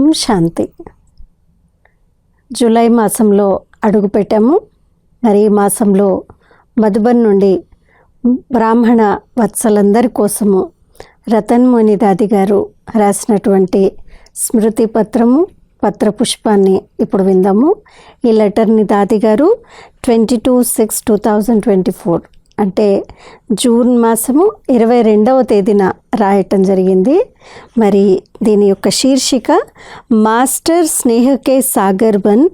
ఓం శాంతి. July మాసంలో అడుగుపెట్టాము మరి ఈ మాసంలో మధుబన్ నుండి బ్రాహ్మణ వత్సలందరి కోసము రతన్ ముని దాది గారు రాసినటువంటి స్మృతి పత్రము పత్ర పుష్పాన్ని ఇప్పుడు విందాము. ఈ లెటర్ని Dadi garu twenty two six two thousand twenty four. అంటే జూన్ మాసము ఇరవై రెండవ తేదీన రాయటం జరిగింది మరి దీని యొక్క శీర్షిక మాస్టర్ స్నేహకే సాగర్ బన్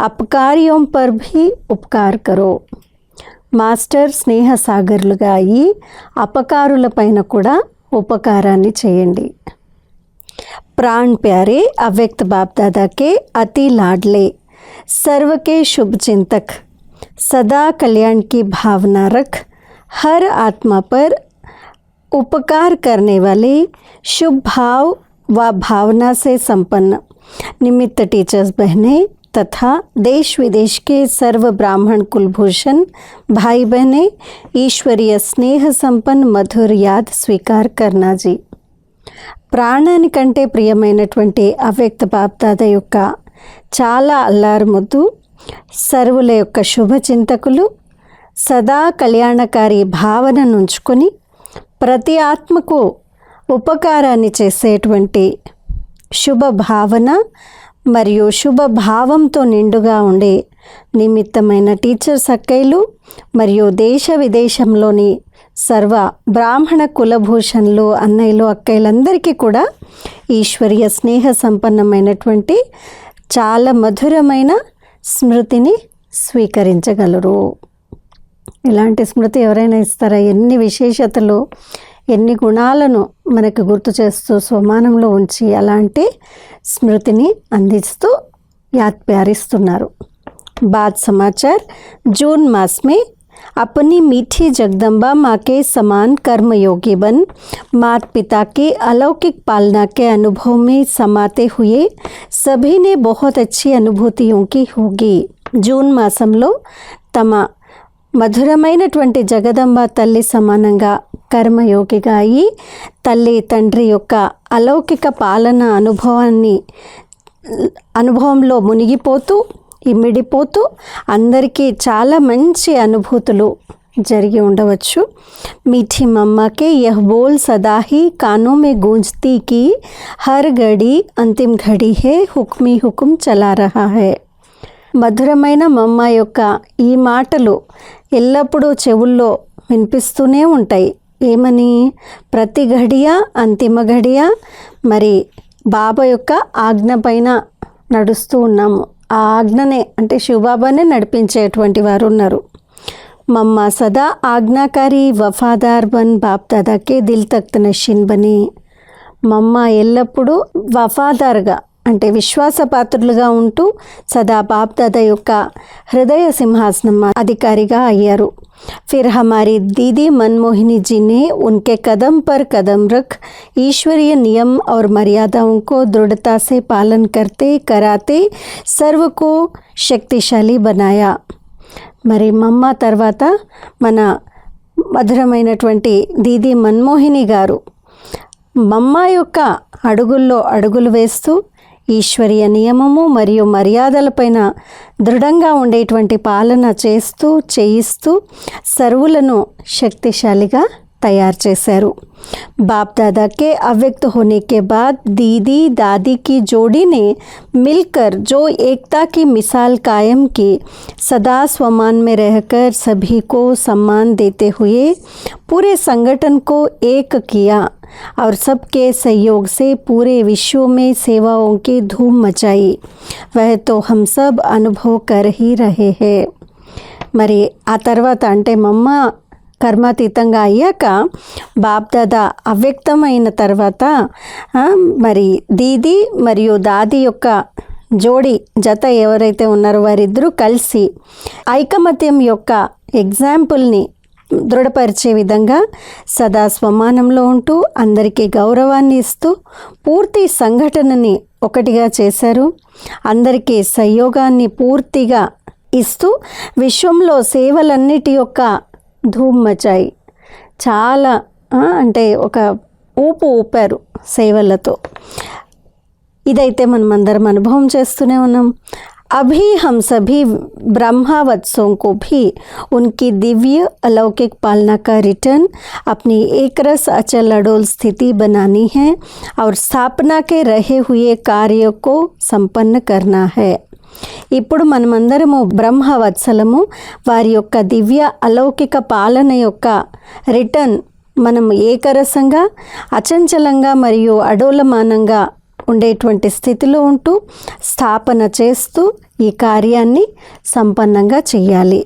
అపకార్యోం పర్ భీ ఉపకార్ కరో మాస్టర్ స్నేహ సాగర్లుగా అయ్యి అపకారుల పైన కూడా ఉపకారాన్ని చేయండి प्राण प्यारे अव्यक्त बाप दादा के अति लाडले सर्व के शुभ चिंतक सदा कल्याण की भावना रख हर आत्मा पर उपकार करने वाले शुभ भाव व भावना से संपन्न निमित्त टीचर्स बहनें तथा देश विदेश के सर्व ब्राह्मण कुलभूषण भाई बहनें ईश्वरीय स्नेह संपन्न मधुर याद स्वीकार करना जी ప్రాణానికంటే ప్రియమైనటువంటి అవ్యక్త బాప్దాద యొక్క చాలా అల్లారు ముద్దు సర్వుల యొక్క శుభచింతకులు సదా కళ్యాణకారి భావనను ఉంచుకొని ప్రతి ఆత్మకు ఉపకారాన్ని చేసేటువంటి శుభ భావన మరియు శుభ భావంతో నిండుగా ఉండే నిమిత్తమైన టీచర్స్ సక్కైలు మరియు దేశ విదేశంలోని సర్వ బ్రాహ్మణ కులభూషణులు అన్నయ్యలు అక్కయ్యలందరికీ కూడా ఈశ్వరీయ స్నేహ సంపన్నమైనటువంటి చాలా మధురమైన స్మృతిని స్వీకరించగలరు. ఇలాంటి స్మృతి ఎవరైనా ఇస్తారా ఎన్ని విశేషతలు ఎన్ని గుణాలను మనకు గుర్తు చేస్తూ స్వమానంలో ఉంచి అలాంటి స్మృతిని అందిస్తూ యాద్ ప్యారిస్తున్నారు బాద్ సమాచార్ జూన్ మాస్ మే अपनी मीठी जगदम्बा माँ के समान कर्मयोगी बन मात पिता के अलौकिक पालना के अनुभव में समाते हुए सभी ने बहुत अच्छी अनुभूतियों की होगी జూన్ మాసంలో తమ మధురమైనటువంటి జగదంబ తల్లి సమానంగా కర్మయోగిగా అయి తల్లి తండ్రి యొక్క అలౌకిక పాలన అనుభవాన్ని అనుభవంలో మునిగిపోతూ ఇమిడిపోతూ అందరికీ చాలా మంచి అనుభూతులు జరిగి ఉండవచ్చు मीठी मम्मा के यह बोल सदा ही कानों में गूंजती कि हर घड़ी अंतिम घड़ी है हुक्मी हुक्म चला रहा है మధురమైన మమ్మ యొక్క ఈ మాటలు ఎల్లప్పుడూ చెవుల్లో వినిపిస్తూనే ఉంటాయి. ఏమని? ప్రతి ఘడియ అంతిమ ఘడియ? మరి బాబా యొక్క ఆజ్ఞ పైన నడుస్తూ ఉన్నాము. ఆ ఆజ్ఞనే అంటే శివబాబానే నడిపించేటువంటి వారు ఉన్నారు మమ్మ సదా ఆజ్ఞాకారి వఫాదార్ బన్ బాప్ దాదాకే దిల్ తక్త నషిన్ బని మమ్మ ఎల్లప్పుడూ వఫాదార్గా అంటే విశ్వాసపాత్రులుగా ఉంటూ సదా బాప్ దాదా యొక్క హృదయ సింహాసనం అధికారిగా అయ్యారు फिर हमारी दीदी मनमोहिनी जी ने उनके कदम पर कदम रख ईश्वरीय नियम और मर्यादाओं को दृढ़ता से पालन करते कराते सर्व को शक्तिशाली बनाया మరి మమ్మ తర్వాత మన మధురమైనటువంటి దీది మన్మోహిని గారు మమ్మ యొక్క అడుగుల్లో అడుగులు వేస్తూ ఈశ్వరీయ నియమము మరియు మర్యాదలపైన దృఢంగా ఉండేటువంటి పాలన చేస్తూ చేయిస్తూ సర్వులను శక్తిశాలిగా तैयार చేశారు बाप दादा के अव्यक्त होने के बाद दीदी दादी की जोड़ी ने मिलकर जो एकता की मिसाल कायम की सदा स्वमान में रहकर सभी को सम्मान देते हुए पूरे संगठन को एक किया और सबके सहयोग से पूरे विश्व में सेवाओं की धूम मचाई वह तो हम सब अनुभव कर ही रहे हैं మరి ఆ తర్వాత అంటే మమ్మ కర్మాతీతంగా అయ్యాక బాప్దాదా అవ్యక్తమైన తర్వాత మరి దీది మరియు దాది యొక్క జోడి జత ఎవరైతే ఉన్నారో వారిద్దరూ కలిసి ఐకమత్యం యొక్క ఎగ్జాంపుల్ని దృఢపరిచే విధంగా సదా స్వమానంలో ఉంటూ అందరికీ గౌరవాన్ని ఇస్తూ పూర్తి సంఘటనని ఒకటిగా చేశారు. అందరికీ సహయోగాన్ని పూర్తిగా ఇస్తూ విశ్వంలో సేవలన్నిటి యొక్క ధూమ్ మచాయి చాలా ఆ, అంటే ఒక ఊపు ఊపారు సేవలతో ఇదైతే మనం అందరం అనుభవం చేస్తూనే ఉన్నాం अभी हम सभी ब्रह्मावत्सों को भी उनकी दिव्य अलौकिक पालना का रिटर्न अपनी एक रस अचल अडोल स्थिति बनानी है और स्थापना के रहे हुए कार्य को संपन्न करना है ఇప్పుడు మనమందరము బ్రహ్మవత్సలము వారి యొక్క దివ్య అలౌకిక పాలన యొక్క రిటర్న్ మనం ఏకరసంగా అచంచలంగా మరియు అడోలమానంగా ఉండేటువంటి స్థితిలో ఉంటూ స్థాపన చేస్తూ ఈ కార్యాన్ని సంపన్నంగా చేయాలి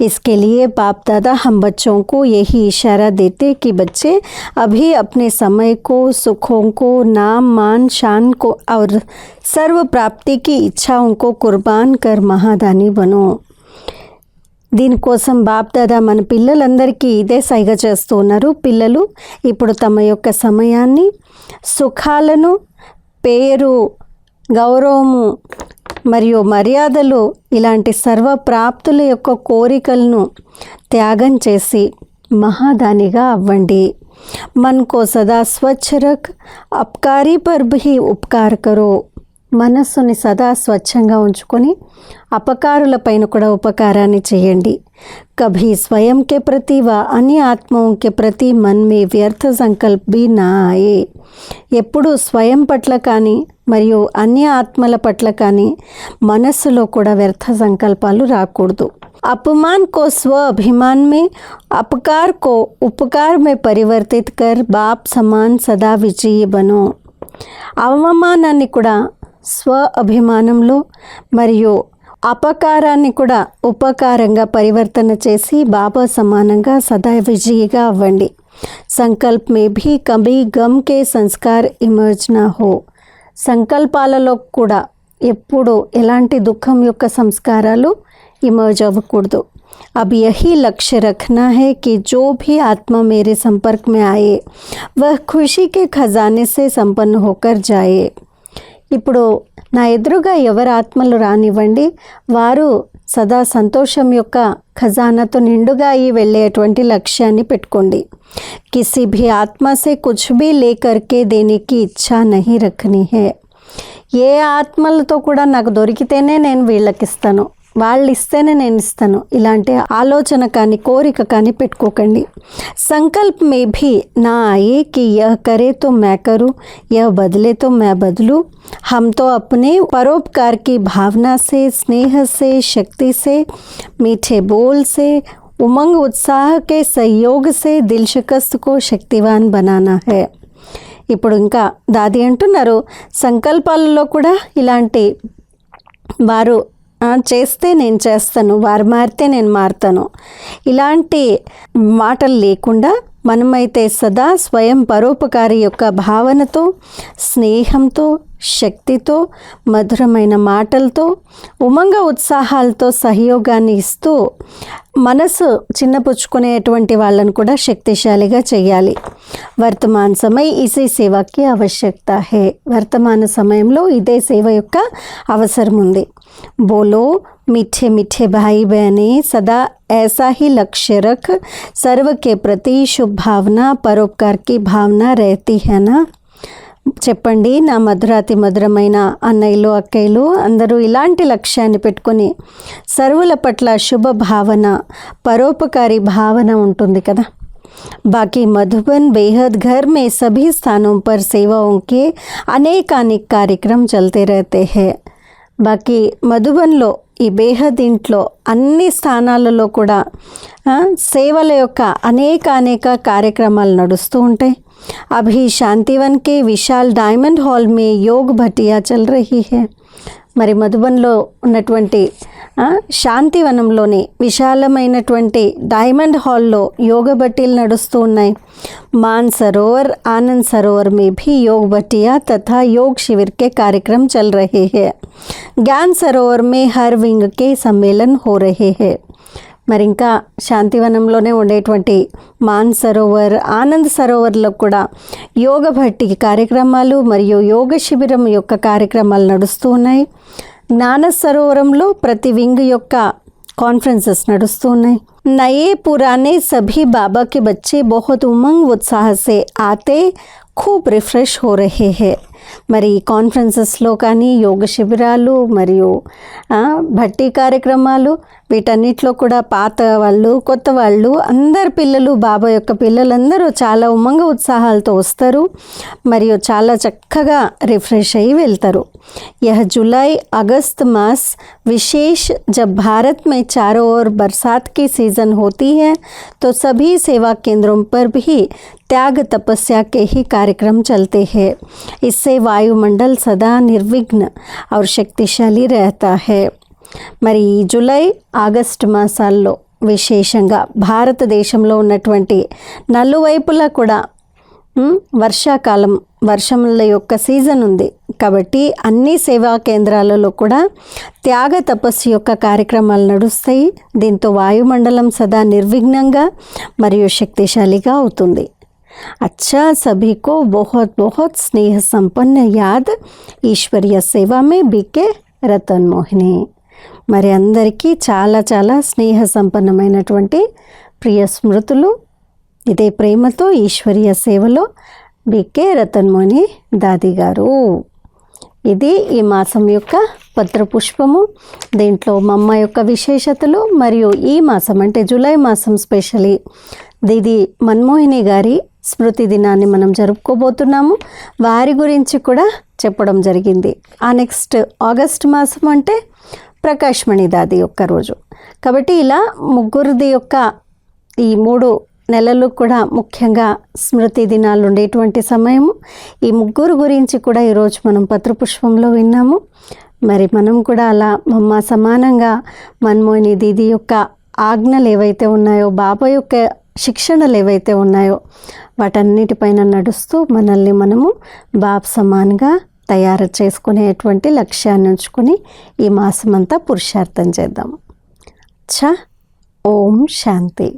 इसके लिए बाप दादा हम बच्चों को यही इशारा देते कि बच्चे अभी अपने समय को सुखों को नाम मान शान को और सर्व प्राप्ति की इच्छाओं को कुर्बान कर महादानी बनो దీనికోసం బాప్ దాదా మన పిల్లలందరికీ ఇదే సైగ చేస్తూ ఉన్నారు పిల్లలు ఇప్పుడు తమ యొక్క సమయాన్ని సుఖాలను పేరు గౌరవము మరియు మర్యాదలు ఇలాంటి సర్వ ప్రాప్తుల యొక్క కోరికలను త్యాగం చేసి మహాదానిగా అవ్వండి मन को सदा स्वच्छ रख अपकारी पर भी उपकार करो మనస్సుని సదా స్వచ్ఛంగా ఉంచుకొని అపకారులపైన కూడా ఉపకారాన్ని చేయండి కభీ స్వయం కే ప్రతి వ అన్య ఆత్మోं के ప్రతి మన్ మే వ్యర్థ సంకల్ప్ బి నా ఆయే ఎప్పుడు స్వయం పట్ల కానీ మరియు అన్య ఆత్మల పట్ల కానీ మనస్సులో కూడా వ్యర్థ సంకల్పాలు రాకూడదు अपमान को स्व अभिमान में अपकार को उपकार में परिवर्तित कर बाप समान सदा विजयी बनो అవమానాన్ని కూడా స్వ అభిమానంలో మరియు అపకారాన్ని కూడా ఉపకారంగా పరివర్తన చేసి బాబా సమానంగా సదా విజయిగా అవ్వండి సంకల్ప్ మే భీ కభీ గమ్ కే సంస్కార్ ఇమర్జ్ నా హో సంకల్పాలలో కూడా ఎప్పుడు ఎలాంటి దుఃఖం యొక్క సంస్కారాలు इमर्ज अवकुर्दो अब यही लक्ष्य रखना है कि जो भी आत्मा मेरे संपर्क में आए वह खुशी के खजाने से संपन्न होकर जाए ఇప్పుడు నా ఎదురుగా ఎవరి ఆత్మలు రానివ్వండి వారు సదా సంతోషం యొక్క ఖజానాతో నిండుగా అయి వెళ్ళేటువంటి లక్ష్యాన్ని పెట్టుకోండి. కిసి భీ ఆత్మసే కుచ్ భీ లేకర్కే దేనికి ఇచ్చా నహి రఖని హే ఏ ఆత్మలతో కూడా నాకు దొరికితేనే నేను వీళ్ళకిస్తాను. వాళ్ళు ఇస్తేనే నేను ఇస్తాను ఇలాంటి ఆలోచన కానీ కోరిక కానీ పెట్టుకోకండి సంకల్ప్ మే భీ నా ఆయే कि यह करे तो मैं करूं यह बदले तो मैं बदलूं हम तो अपने परोपकार की भावना से स्नेह से शक्ति से मीठे बोल से उमंग उत्साह के सहयोग से दिल शिकस्त को शक्तिवान बनाना है ఇప్పుడు ఇంకా దాది అంటున్నారు సంకల్పాలలో కూడా ఇలాంటి వారు "ఆ, చేస్తే నేను చేస్తాను వారు మారితే నేను మారుతాను. ఇలాంటి మాటలు లేకుండా మనమైతే సదా స్వయం పరోపకారి యొక్క భావనతో స్నేహంతో శక్తితో మధురమైన మాటలతో ఉమంగ ఉత్సాహాలతో సహయోగాన్ని ఇస్తూ మనసు చిన్నపుచ్చుకునేటువంటి వాళ్ళను కూడా శక్తిశాలిగా చేయాలి వర్తమాన సమయ ఇసే సేవకి ఆవశ్యకత హే వర్తమాన సమయంలో ఇదే సేవ యొక్క అవసరం ఉంది बोलो मीठे मीठे भाई बहने सदा ऐसा ही लक्ष्य रख सर्व के प्रति शुभ भावना परोपकार की भावना रहती है ना చెప్పండి నా మధురాతి మధురమైన అన్నయ్యలు అక్కయ్యలు అందరూ ఇలాంటి లక్ష్యాన్ని పెట్టుకొని సర్వుల పట్ల శుభ భావన పరోపకారి భావన ఉంటుంది కదా बाकी मधुबन बेहद घर में सभी स्थानों पर सेवाओं के अनेक अनेक कार्यक्रम चलते रहते हैं బాకీ మధుబన్లో ఈ బేహద్ ఇంట్లో అన్ని స్థానాలలో కూడా ఆ, సేవల యొక్క అనేక అనేక కార్యక్రమాలు నడుస్తూ ఉంటాయి అభి శాంతివన్ కే విశాల్ డైమండ్ హాల్ మే యోగ్ భటియా చల్ రహీ హై మరి మధుబన్లో ఉన్నటువంటి ఆ, శాంతివనంలోని విశాలమైనటువంటి డైమండ్ హాల్లో యోగ భట్టీలు నడుస్తూ ఉన్నాయి మాన్ సరోవర్ आनंद सरोवर में भी योग भट्टिया तथा योग शिविर के कार्यक्रम चल रहे हैं ज्ञान सरोवर में हर विंग के सम्मेलन हो रहे हैं మరి ఇంకా శాంతివనంలోనే ఉండేటువంటి మాన్ సరోవర్ ఆనంద్ సరోవర్లో కూడా యోగ భట్టి కార్యక్రమాలు మరియు యోగ శిబిరం యొక్క కార్యక్రమాలు నడుస్తూ ఉన్నాయి జ్ఞాన సరోవరంలో ప్రతి వింగ్ యొక్క कॉन्फ्रेंसेस నడుస్తూ ఉన్నాయి नए पुराने सभी बाबा के बच्चे बहुत उमंग उत्साह से आते खूब रिफ्रेश हो रहे हैं మరి కాన్ఫరెన్సెస్లో కానీ యోగ శిబిరాలు మరియు ఆ, భట్టి కార్యక్రమాలు వీటన్నిటిలో కూడా పాత వాళ్ళు కొత్త వాళ్ళు అందరు పిల్లలు బాబా యొక్క పిల్లలందరూ చాలా ఉమంగ ఉత్సాహాలతో వస్తారు మరియు చాలా చక్కగా రిఫ్రెష్ అయ్యి వెళ్తారు यह जुलाई अगस्त मास विशेष जब भारत में चारों ओर बरसात की सीज़न होती है तो सभी सेवा केंद्रों पर भी त्याग तपस्या के ही कार्यक्रम चलते हैं इससे वायुमंडल सदा निर्विघ्न और शक्तिशाली रहता है మరి ఈ జూలై ఆగస్టు మాసాల్లో విశేషంగా భారతదేశంలో ఉన్నటువంటి నలువైపులా కూడా ఉమ్, వర్షాకాలం వర్షముల యొక్క సీజన్ ఉంది కాబట్టి అన్ని సేవా కేంద్రాలలో కూడా త్యాగ తపస్సు యొక్క కార్యక్రమాలు నడుస్తాయి దీంతో వాయుమండలం సదా నిర్విఘ్నంగా మరియు శక్తిశాలిగా అవుతుంది अच्छा सभी को बहुत बहुत स्नेह संपन्न याद ఈశ్వర్య సేవ మే బీకే రతన్ మోహిని మరి అందరికీ చాలా చాలా స్నేహ సంపన్నమైనటువంటి ప్రియ స్మృతులు ఇదే ప్రేమతో ఈశ్వరీయ సేవలో బీకే రతన్ మోహిని దాది గారు ఇది ఈ మాసం యొక్క పత్రపుష్పము దీంట్లో మా అమ్మ యొక్క విశేషతలు మరియు ఈ మాసం అంటే జూలై మాసం స్పెషలీ దీది మన్మోహిని గారి స్మృతి దినాన్ని మనం జరుపుకోబోతున్నాము. వారి గురించి కూడా చెప్పడం జరిగింది. ఆ నెక్స్ట్ ఆగస్ట్ మాసం అంటే ప్రకాష్మణి దాది యొక్క రోజు. కాబట్టి ఇలా ముగ్గురిది యొక్క ఈ మూడు నెలలు కూడా ముఖ్యంగా స్మృతి దినాలు ఉండేటువంటి సమయము. ఈ ముగ్గురు గురించి కూడా ఈరోజు మనం పత్రపుష్పంలో విన్నాము. మరి మనం కూడా అలా మమ్మ సమానంగా మన్మోహిని దీది యొక్క ఆజ్ఞలు ఏవైతే ఉన్నాయో బాబా యొక్క శిక్షణలు ఏవైతే ఉన్నాయో వాటన్నిటిపైన నడుస్తూ మనల్ని మనము బాబ్ సమాన్గా తయారు చేసుకునేటువంటి లక్ష్యాన్ని ఉంచుకొని ఈ మాసం అంతా పురుషార్థం చేద్దాం. చ ఓం శాంతి.